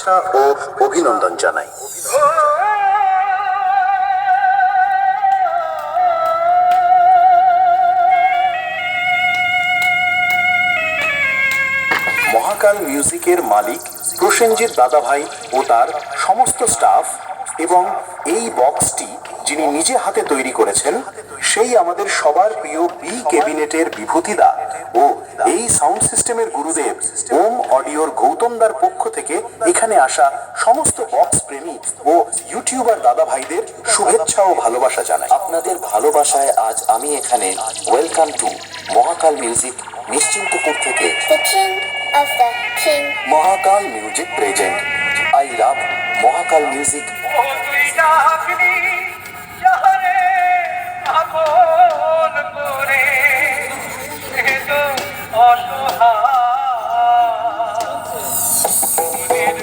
শুভেচ্ছা ও অভিনন্দন জানাই। মহাকাল মিউজিকের মালিক প্রসেনজিৎ দাদাভাই ও তার সমস্ত স্টাফ এবং এই বক্সটি যিনি নিজে হাতে তৈরি করেছেন, সেই আমাদের সবার প্রিয় বি ক্যাবিনেটের বিভূতিদা ও এই সাউন্ড সিস্টেমের গুরুদেব ওম অডিওর গৌতমদার পক্ষ থেকে এখানে আসা সমস্ত বক্স প্রেমী ও ইউটিউবার দাদা ভাইদের শুভেচ্ছা ও ভালোবাসা জানাই। আপনাদের ভালোবাসায় আজ আমি এখানে welcome to Mahakal music Nishchintapur থেকে. Mahakal music present I love Mahakal music